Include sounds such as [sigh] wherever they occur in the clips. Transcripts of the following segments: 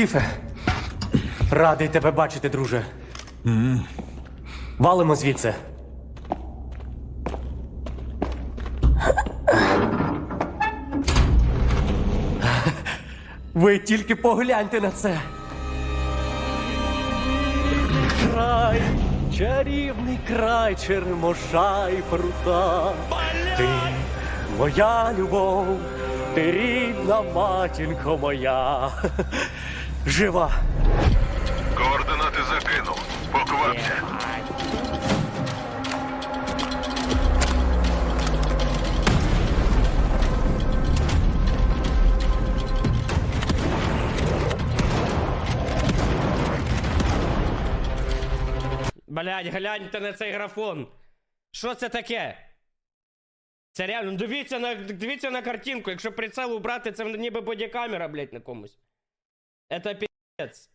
Скіфе, радий тебе бачити, друже. Валимо звідси. Ви тільки погляньте на це. Край, чарівний край черемоша і прута. Ти моя любов, ти рідна матінко моя. Жива. Координати закинув. Поквапся. Блядь, гляньте на цей графон. Що це таке? Це реально, ну дивіться на, дивіться на картинку. Якщо прицел убрати, це ніби бодікамера, блядь, на комусь. Это пі***ць.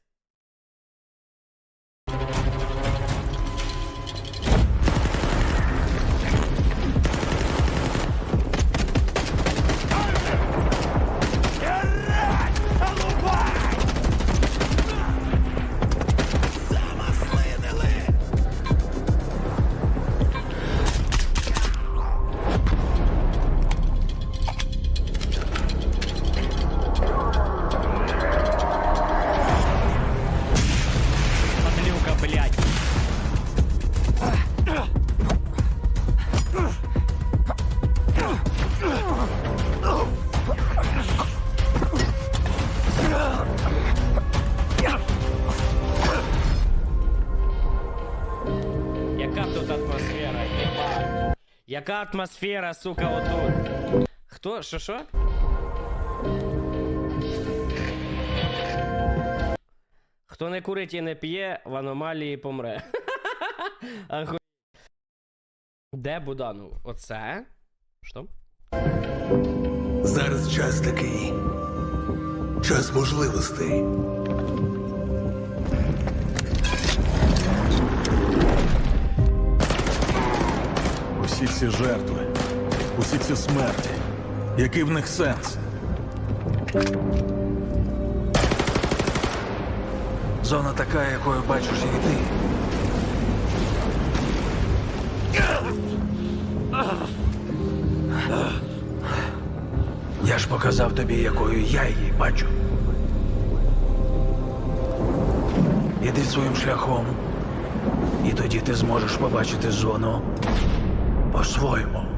Яка атмосфера, сука, отут? Хто? Що що? Хто не курить і не п'є, в аномалії помре. [laughs] Де Буданов? Оце? Що? Зараз час такий. Час можливостей. Усі ці жертви, усі ці смерті. Який в них сенс? Зона така, якою бачиш її ти. Я ж показав тобі, якою я її бачу. Іди своїм шляхом, і тоді ти зможеш побачити зону по-своєму.